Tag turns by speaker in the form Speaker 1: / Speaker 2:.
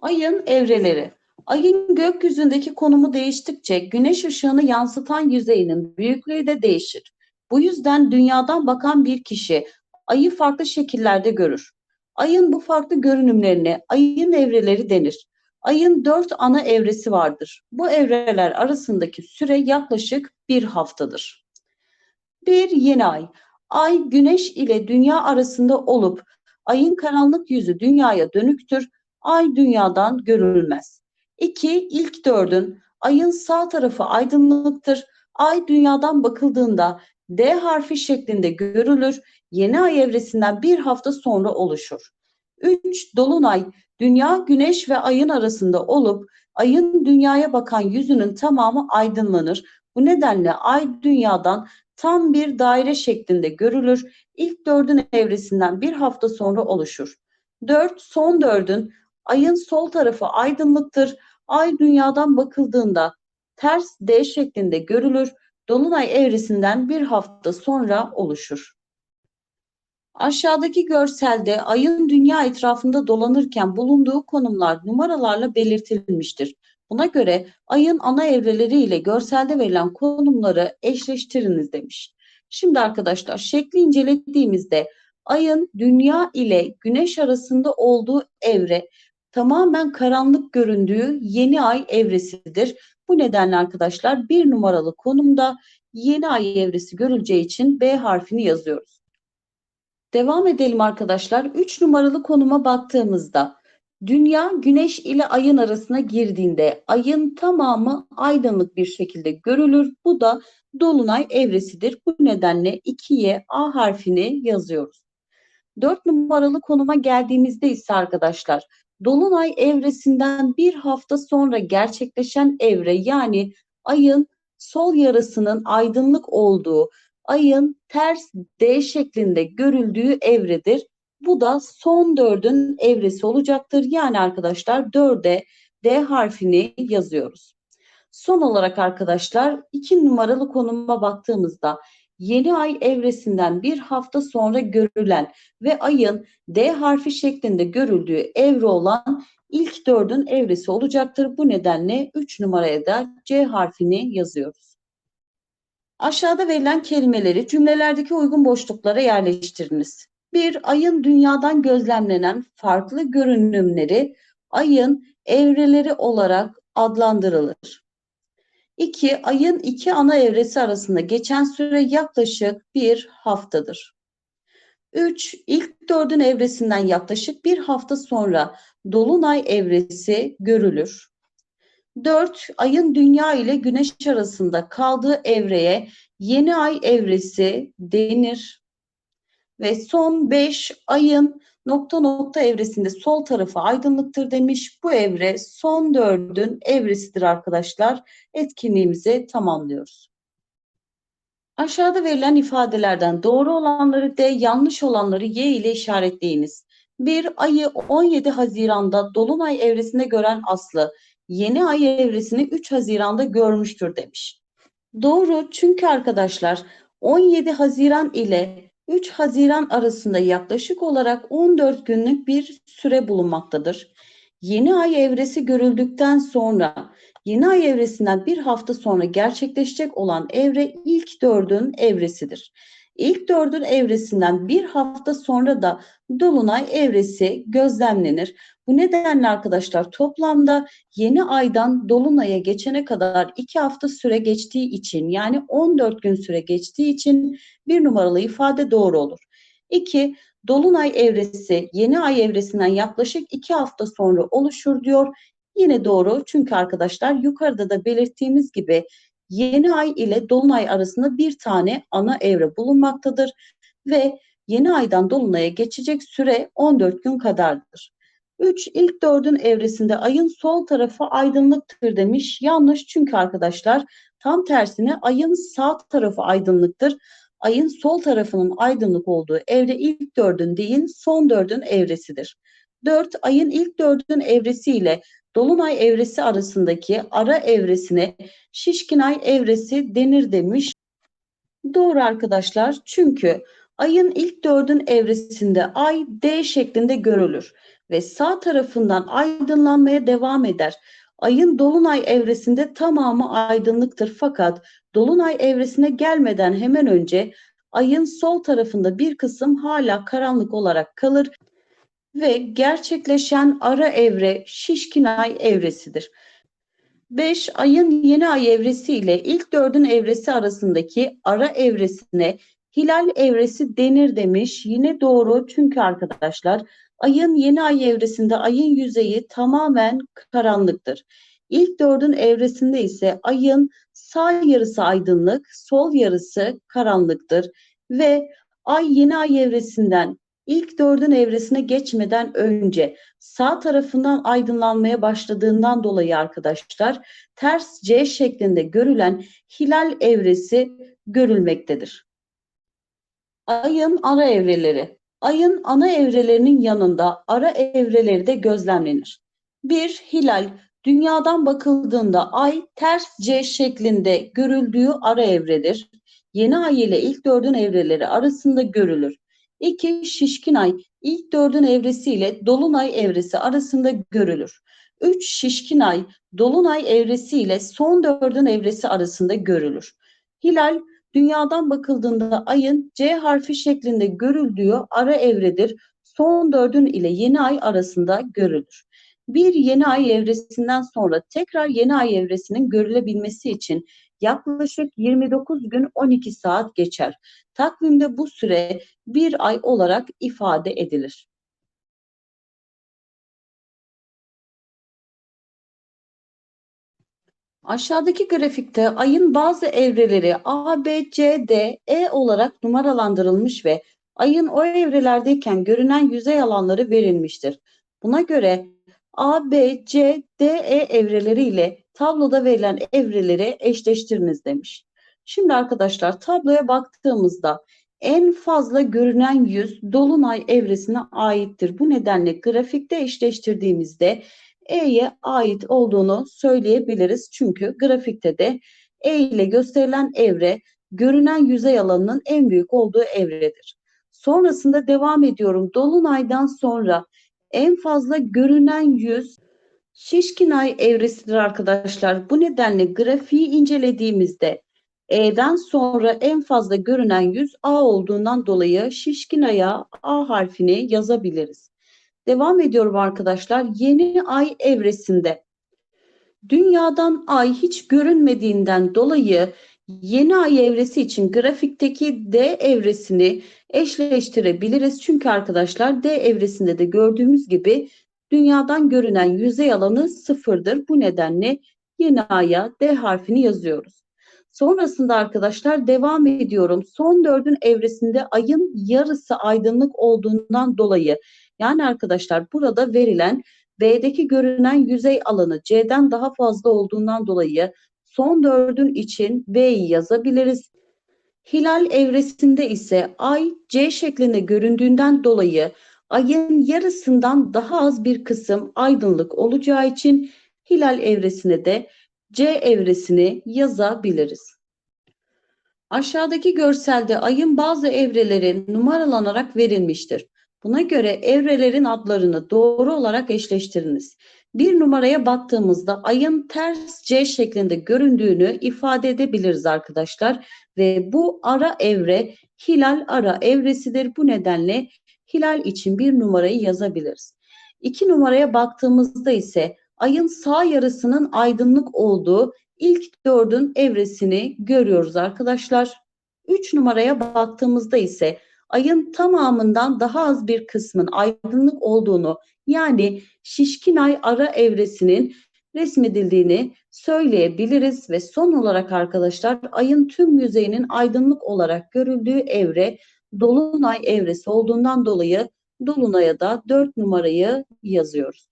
Speaker 1: Ayın evreleri. Ayın gökyüzündeki konumu değiştikçe güneş ışığını yansıtan yüzeyinin büyüklüğü de değişir. Bu yüzden dünyadan bakan bir kişi ayı farklı şekillerde görür. Ayın bu farklı görünümlerine ayın evreleri denir. Ayın dört ana evresi vardır. Bu evreler arasındaki süre yaklaşık bir haftadır. Bir yeni ay. Ay güneş ile dünya arasında olup ayın karanlık yüzü dünyaya dönüktür ay dünyadan görülmez. 2. İlk dördün ayın sağ tarafı aydınlıktır. Ay dünyadan bakıldığında D harfi şeklinde görülür. Yeni ay evresinden bir hafta sonra oluşur. 3. Dolunay dünya güneş ve ayın arasında olup ayın dünyaya bakan yüzünün tamamı aydınlanır. Bu nedenle ay dünyadan tam bir daire şeklinde görülür. İlk dördün evresinden bir hafta sonra oluşur. 4. Son dördün Ayın sol tarafı aydınlıktır. Ay dünyadan bakıldığında ters D şeklinde görülür. Dolunay evresinden bir hafta sonra oluşur. Aşağıdaki görselde ayın dünya etrafında dolanırken bulunduğu konumlar numaralarla belirtilmiştir. Buna göre ayın ana evreleri ile görselde verilen konumları eşleştiriniz demiş. Şimdi arkadaşlar şekli incelediğimizde ayın dünya ile güneş arasında olduğu evre tamamen karanlık göründüğü yeni ay evresidir. Bu nedenle arkadaşlar bir numaralı konumda yeni ay evresi görüleceği için B harfini yazıyoruz. Devam edelim arkadaşlar. 3 numaralı konuma baktığımızda Dünya güneş ile ayın arasına girdiğinde ayın tamamı aydınlık bir şekilde görülür. Bu da dolunay evresidir. Bu nedenle 2'ye A harfini yazıyoruz. 4 numaralı konuma geldiğimizde ise arkadaşlar Dolunay evresinden bir hafta sonra gerçekleşen evre yani ayın sol yarısının aydınlık olduğu, ayın ters D şeklinde görüldüğü evredir. Bu da son dördün evresi olacaktır. Yani arkadaşlar dörde D harfini yazıyoruz. Son olarak arkadaşlar iki numaralı konuma baktığımızda yeni ay evresinden bir hafta sonra görülen ve ayın D harfi şeklinde görüldüğü evre olan ilk dördün evresi olacaktır. Bu nedenle 3 numaraya da C harfini yazıyoruz. Aşağıda verilen kelimeleri cümlelerdeki uygun boşluklara yerleştiriniz. Bir, ayın dünyadan gözlemlenen farklı görünümleri ayın evreleri olarak adlandırılır. 2. Ayın iki ana evresi arasında geçen süre yaklaşık bir haftadır. 3. İlk dördün evresinden yaklaşık bir hafta sonra Dolunay evresi görülür. 4. Ayın Dünya ile Güneş arasında kaldığı evreye yeni ay evresi denir. Ve son 5. Ayın nokta nokta evresinde sol tarafı aydınlıktır demiş. Bu evre son dördün evresidir arkadaşlar. Etkinliğimizi tamamlıyoruz. Aşağıda verilen ifadelerden doğru olanları D, yanlış olanları Y ile işaretleyiniz. Bir ayı 17 Haziran'da Dolunay evresinde gören Aslı, yeni ay evresini 3 Haziran'da görmüştür demiş. Doğru çünkü arkadaşlar 17 Haziran ile 3 Haziran arasında yaklaşık olarak 14 günlük bir süre bulunmaktadır. Yeni ay evresi görüldükten sonra yeni ay evresinden bir hafta sonra gerçekleşecek olan evre ilk dördün evresidir. İlk dördün evresinden bir hafta sonra da Dolunay evresi gözlemlenir. Bu nedenle arkadaşlar toplamda yeni aydan Dolunay'a geçene kadar iki hafta süre geçtiği için yani 14 gün süre geçtiği için bir numaralı ifade doğru olur. 2. Dolunay evresi yeni ay evresinden yaklaşık iki hafta sonra oluşur diyor. Yine doğru çünkü arkadaşlar yukarıda da belirttiğimiz gibi yeni ay ile dolunay arasında bir tane ana evre bulunmaktadır ve yeni aydan dolunaya geçecek süre 14 gün kadardır. 3 ilk dördün evresinde ayın sol tarafı aydınlıktır demiş. Yanlış çünkü arkadaşlar tam tersine ayın sağ tarafı aydınlıktır. Ayın sol tarafının aydınlık olduğu evre ilk dördün değil son dördün evresidir. 4 ayın ilk dördün evresi ile Dolunay evresi arasındaki ara evresine Şişkinay evresi denir demiş. Doğru arkadaşlar çünkü ayın ilk dördün evresinde ay D şeklinde görülür ve sağ tarafından aydınlanmaya devam eder. Ayın dolunay evresinde tamamı aydınlıktır fakat dolunay evresine gelmeden hemen önce ayın sol tarafında bir kısım hala karanlık olarak kalır ve gerçekleşen ara evre şişkin ay evresidir. 5 ayın yeni ay evresi ile ilk dördün evresi arasındaki ara evresine hilal evresi denir demiş. Yine doğru çünkü arkadaşlar ayın yeni ay evresinde ayın yüzeyi tamamen karanlıktır. İlk dördün evresinde ise ayın sağ yarısı aydınlık, sol yarısı karanlıktır ve ay yeni ay evresinden ilk dördün evresine geçmeden önce sağ tarafından aydınlanmaya başladığından dolayı arkadaşlar ters C şeklinde görülen hilal evresi görülmektedir. Ayın ara evreleri. Ayın ana evrelerinin yanında ara evreleri de gözlemlenir. Bir hilal dünyadan bakıldığında ay ters C şeklinde görüldüğü ara evredir. Yeni ay ile ilk dördün evreleri arasında görülür. 2. Şişkin ay ilk dördün evresi ile dolunay evresi arasında görülür. 3. Şişkin ay dolunay evresi ile son dördün evresi arasında görülür. Hilal dünyadan bakıldığında ayın C harfi şeklinde görüldüğü ara evredir. Son dördün ile yeni ay arasında görülür. Bir yeni ay evresinden sonra tekrar yeni ay evresinin görülebilmesi için yaklaşık 29 gün 12 saat geçer. Takvimde bu süre bir ay olarak ifade edilir. Aşağıdaki grafikte ayın bazı evreleri A, B, C, D, E olarak numaralandırılmış ve ayın o evrelerdeyken görünen yüzey alanları verilmiştir. Buna göre A, B, C, D, E evreleri ile tabloda verilen evreleri eşleştiriniz demiş. Şimdi arkadaşlar tabloya baktığımızda en fazla görünen yüz dolunay evresine aittir. Bu nedenle grafikte eşleştirdiğimizde E'ye ait olduğunu söyleyebiliriz. Çünkü grafikte de E ile gösterilen evre görünen yüzey alanının en büyük olduğu evredir. Sonrasında devam ediyorum. Dolunaydan sonra en fazla görünen yüz şişkin ay evresidir arkadaşlar. Bu nedenle grafiği incelediğimizde E'den sonra en fazla görünen yüz A olduğundan dolayı şişkin aya A harfini yazabiliriz. Devam ediyorum arkadaşlar. Yeni ay evresinde dünyadan ay hiç görünmediğinden dolayı yeni ay evresi için grafikteki D evresini eşleştirebiliriz. Çünkü arkadaşlar D evresinde de gördüğümüz gibi dünyadan görünen yüzey alanı sıfırdır. Bu nedenle yeni aya D harfini yazıyoruz. Sonrasında arkadaşlar devam ediyorum. Son dördün evresinde ayın yarısı aydınlık olduğundan dolayı yani arkadaşlar burada verilen B'deki görünen yüzey alanı C'den daha fazla olduğundan dolayı son dördün için B'yi yazabiliriz. Hilal evresinde ise ay C şeklinde göründüğünden dolayı ayın yarısından daha az bir kısım aydınlık olacağı için hilal evresine de C evresini yazabiliriz. Aşağıdaki görselde ayın bazı evreleri numaralanarak verilmiştir. Buna göre evrelerin adlarını doğru olarak eşleştiriniz. Bir numaraya baktığımızda ayın ters C şeklinde göründüğünü ifade edebiliriz arkadaşlar. Ve bu ara evre hilal ara evresidir. Bu nedenle hilal için bir numarayı yazabiliriz. İki numaraya baktığımızda ise ayın sağ yarısının aydınlık olduğu ilk dördün evresini görüyoruz arkadaşlar. Üç numaraya baktığımızda ise ayın tamamından daha az bir kısmın aydınlık olduğunu yani şişkin ay ara evresinin resmedildiğini söyleyebiliriz ve son olarak arkadaşlar ayın tüm yüzeyinin aydınlık olarak görüldüğü evre dolunay evresi olduğundan dolayı dolunaya da 4 numarayı yazıyoruz.